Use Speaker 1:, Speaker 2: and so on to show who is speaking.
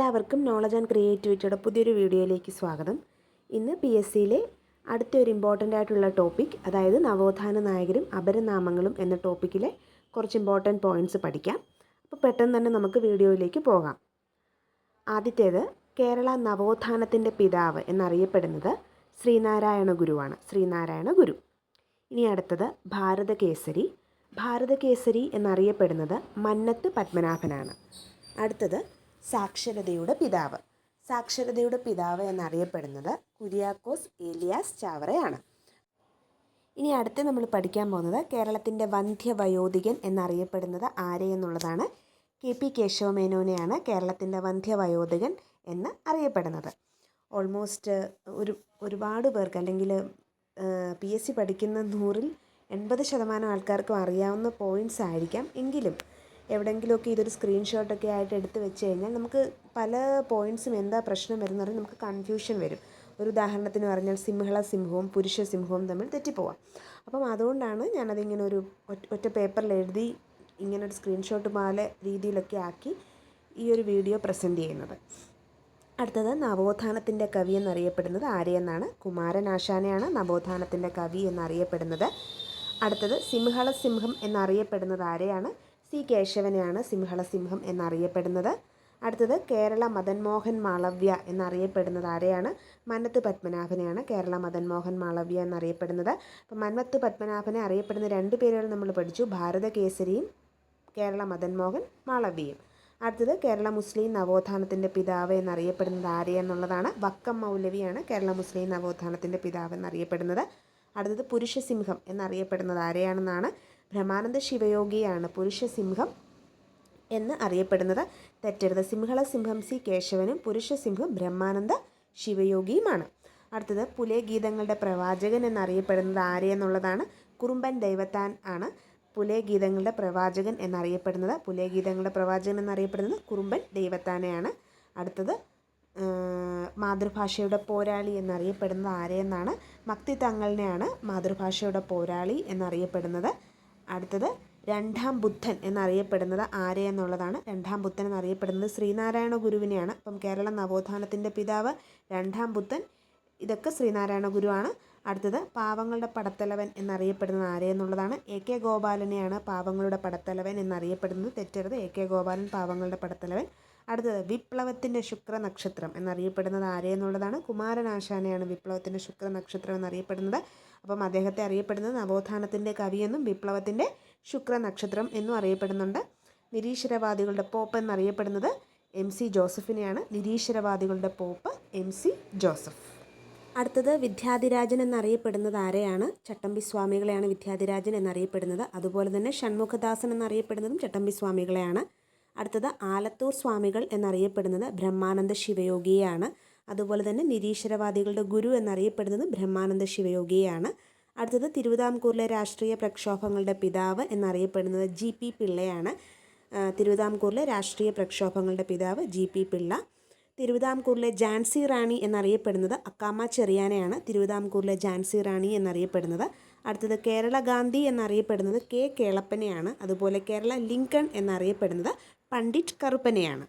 Speaker 1: എല്ലാവർക്കും knowledge and ക്രിയേറ്റിവിറ്റിയുടെ പുതിയൊരു വീഡിയോയിലേക്ക് സ്വാഗതം. ഇന്ന് പി എസ് സിയിലെ അടുത്തൊരു ഇമ്പോർട്ടന്റ് ആയിട്ടുള്ള ടോപ്പിക് അതായത് നവോത്ഥാന നായകരും അപരനാമങ്ങളും എന്ന ടോപ്പിക്കിലെ കുറച്ച് ഇമ്പോർട്ടന്റ് പോയിന്റ്സ് പഠിക്കാം. അപ്പോൾ പെട്ടെന്ന് തന്നെ നമുക്ക് വീഡിയോയിലേക്ക് പോകാം. ആദ്യത്തേത് കേരള നവോത്ഥാനത്തിന്റെ പിതാവ് എന്നറിയപ്പെടുന്നത് ശ്രീനാരായണ ഗുരുവാണ്. ശ്രീനാരായണ ഗുരു. ഇനി അടുത്തത് ഭാരതകേസരി. ഭാരതകേസരി എന്നറിയപ്പെടുന്നത് മന്നത്ത് പത്മനാഭനാണ്. അടുത്തത് സാക്ഷരതയുടെ പിതാവ്. സാക്ഷരതയുടെ പിതാവ് എന്നറിയപ്പെടുന്നത് കുര്യാക്കോസ് ഏലിയാസ് ചാവറയാണ്. ഇനി അടുത്ത് നമ്മൾ പഠിക്കാൻ പോകുന്നത് കേരളത്തിന്റെ വന്ധ്യവയോധികൻ എന്നറിയപ്പെടുന്നത് ആരെ എന്നുള്ളതാണ്. കെ പി കേശവമേനോനെയാണ് കേരളത്തിന്റെ വന്ധ്യവയോധികൻ എന്ന് അറിയപ്പെടുന്നത്. ഓൾമോസ്റ്റ് ഒരു ഒരുപാട് പേർക്ക് അല്ലെങ്കിൽ പി എസ് സി പഠിക്കുന്ന നൂറിൽ എൺപത് ശതമാനം ആൾക്കാർക്കും അറിയാവുന്ന പോയിന്റ്സ് ആയിരിക്കാം എങ്കിലും എവിടെയെങ്കിലുമൊക്കെ ഇതൊരു സ്ക്രീൻഷോട്ടൊക്കെ ആയിട്ട് എടുത്ത് വെച്ച് കഴിഞ്ഞാൽ നമുക്ക് പല പോയിന്റ്സും എന്താ പ്രശ്നം വരുന്ന പറഞ്ഞാൽ നമുക്ക് കൺഫ്യൂഷൻ വരും. ഒരു ഉദാഹരണത്തിന് പറഞ്ഞാൽ സിംഹള സിംഹവും പുരുഷ സിംഹവും തമ്മിൽ തെറ്റിപ്പോവാം. അപ്പം അതുകൊണ്ടാണ് ഞാനതിങ്ങനെ ഒരു ഒറ്റ പേപ്പറിൽ എഴുതി ഇങ്ങനെ ഒരു സ്ക്രീൻഷോട്ട് പോലെ രീതിയിലൊക്കെ ആക്കി ഈ ഒരു വീഡിയോ പ്രസന്റ് ചെയ്യുന്നത്. അടുത്തത് നവോത്ഥാനത്തിന്റെ കവി എന്നറിയപ്പെടുന്നത് ആരെയെന്നാണ് കുമാരനാശാനെയാണ് നവോത്ഥാനത്തിന്റെ കവി എന്നറിയപ്പെടുന്നത്. അടുത്തത് സിംഹള സിംഹം എന്നറിയപ്പെടുന്നത് ആരെയാണ്? സി കേശവനെയാണ് സിംഹളസിംഹം എന്നറിയപ്പെടുന്നത്. അടുത്തത് കേരള മദൻ മോഹൻ മാളവ്യ എന്നറിയപ്പെടുന്നത് ആരെയാണ്? മന്നത്ത് പത്മനാഭനെയാണ് കേരള മദൻ മോഹൻ മാളവ്യ എന്നറിയപ്പെടുന്നത്. അപ്പം മന്നത്ത് പത്മനാഭനെ അറിയപ്പെടുന്ന രണ്ട് പേരുകൾ നമ്മൾ പഠിച്ചു. ഭാരതകേസരിയും കേരള മദൻ മോഹൻ മാളവ്യയും. അടുത്തത് കേരള മുസ്ലിം നവോത്ഥാനത്തിന്റെ പിതാവ് എന്നറിയപ്പെടുന്നത് ആരെയെന്നുള്ളതാണ് വക്കം മൗലവിയാണ് കേരള മുസ്ലിം നവോത്ഥാനത്തിന്റെ പിതാവ് എന്നറിയപ്പെടുന്നത്. അടുത്തത് പുരുഷസിംഹം എന്നറിയപ്പെടുന്നത് ആരെയാണെന്നാണ്. ബ്രഹ്മാനന്ദ ശിവയോഗിയാണ് പുരുഷസിംഹം എന്ന് അറിയപ്പെടുന്നത്. തെറ്റരുത്. സിംഹള സിംഹം സി കേശവനും പുരുഷസിംഹം ബ്രഹ്മാനന്ദ ശിവയോഗിയുമാണ്. അടുത്തത് പുലേ ഗീതങ്ങളുടെ പ്രവാചകൻ എന്നറിയപ്പെടുന്നത് ആരെയെന്നുള്ളതാണ് കുറുമ്പൻ ദൈവത്താൻ ആണ് പുലേ ഗീതങ്ങളുടെ പ്രവാചകൻ എന്നറിയപ്പെടുന്നത്. പുലേ ഗീതങ്ങളുടെ പ്രവാചകൻ എന്നറിയപ്പെടുന്നത് കുറുമ്പൻ ദൈവത്താനെയാണ്. അടുത്തത് മാതൃഭാഷയുടെ പോരാളി എന്നറിയപ്പെടുന്നത് ആരെയെന്നാണ് മക്തി തങ്ങളിനെയാണ് മാതൃഭാഷയുടെ പോരാളി എന്നറിയപ്പെടുന്നത്. അടുത്തത് രണ്ടാം ബുദ്ധൻ എന്നറിയപ്പെടുന്നത് ആരെ എന്നുള്ളതാണ്. രണ്ടാം ബുദ്ധൻ എന്നറിയപ്പെടുന്നത് ശ്രീനാരായണ ഗുരുവിനെയാണ്. അപ്പം കേരള നവോത്ഥാനത്തിന്റെ പിതാവ് രണ്ടാം ബുദ്ധൻ. ഇതൊക്കെ ശ്രീനാരായണ ഗുരുവാണ്. അടുത്തത് പാവങ്ങളുടെ പടത്തലവൻ എന്നറിയപ്പെടുന്നത് ആരെ എന്നുള്ളതാണ്. എ കെ ഗോപാലനെയാണ് പാവങ്ങളുടെ പടത്തലവൻ എന്നറിയപ്പെടുന്നത്. തെറ്റരുത്. എ കെ ഗോപാലൻ പാവങ്ങളുടെ പടത്തലവൻ. അടുത്തത് വിപ്ലവത്തിന്റെ ശുക്ര നക്ഷത്രം എന്നറിയപ്പെടുന്നത് ആരെയെന്നുള്ളതാണ് കുമാരനാശാനെയാണ് വിപ്ലവത്തിന്റെ ശുക്ര നക്ഷത്രം എന്നറിയപ്പെടുന്നത്. അപ്പം അദ്ദേഹത്തെ അറിയപ്പെടുന്നത് നവോത്ഥാനത്തിന്റെ കവിയെന്നും വിപ്ലവത്തിന്റെ ശുക്ര നക്ഷത്രം എന്നും അറിയപ്പെടുന്നുണ്ട്. നിരീശ്വരവാദികളുടെ പോപ്പ് എന്നറിയപ്പെടുന്നത് എം സി ജോസഫിനെയാണ്. നിരീശ്വരവാദികളുടെ പോപ്പ് എം സി ജോസഫ്. അടുത്തത് വിദ്യാധിരാജൻ എന്നറിയപ്പെടുന്നത് ആരെയാണ്? ചട്ടമ്പി സ്വാമികളെയാണ് വിദ്യാധിരാജൻ എന്നറിയപ്പെടുന്നത്. അതുപോലെ തന്നെ ഷൺമുഖദാസൻ എന്നറിയപ്പെടുന്നതും ചട്ടമ്പി സ്വാമികളെയാണ്. അടുത്തത് ആലത്തൂർ സ്വാമികൾ എന്നറിയപ്പെടുന്നത് ബ്രഹ്മാനന്ദ ശിവയോഗിയാണ്. അതുപോലെ തന്നെ നിരീശ്വരവാദികളുടെ ഗുരു എന്നറിയപ്പെടുന്നത് ബ്രഹ്മാനന്ദ ശിവയോഗിയാണ്. അടുത്തത് തിരുവിതാംകൂറിലെ രാഷ്ട്രീയ പ്രക്ഷോഭങ്ങളുടെ പിതാവ് എന്നറിയപ്പെടുന്നത് ജി പി പിള്ളയാണ്. തിരുവിതാംകൂറിലെ രാഷ്ട്രീയ പ്രക്ഷോഭങ്ങളുടെ പിതാവ് ജി പി പിള്ള. തിരുവിതാംകൂറിലെ ജാൻസി റാണി എന്നറിയപ്പെടുന്നത് അക്കാമ ചെറിയാനയാണ്. തിരുവിതാംകൂറിലെ ജാൻസി റാണി എന്നറിയപ്പെടുന്നത്. അടുത്തത് കേരള ഗാന്ധി എന്നറിയപ്പെടുന്നത് കെ കേളപ്പനെയാണ്. അതുപോലെ കേരള ലിങ്കൺ എന്നറിയപ്പെടുന്നത് പണ്ഡിറ്റ് കറുപ്പനെയാണ്.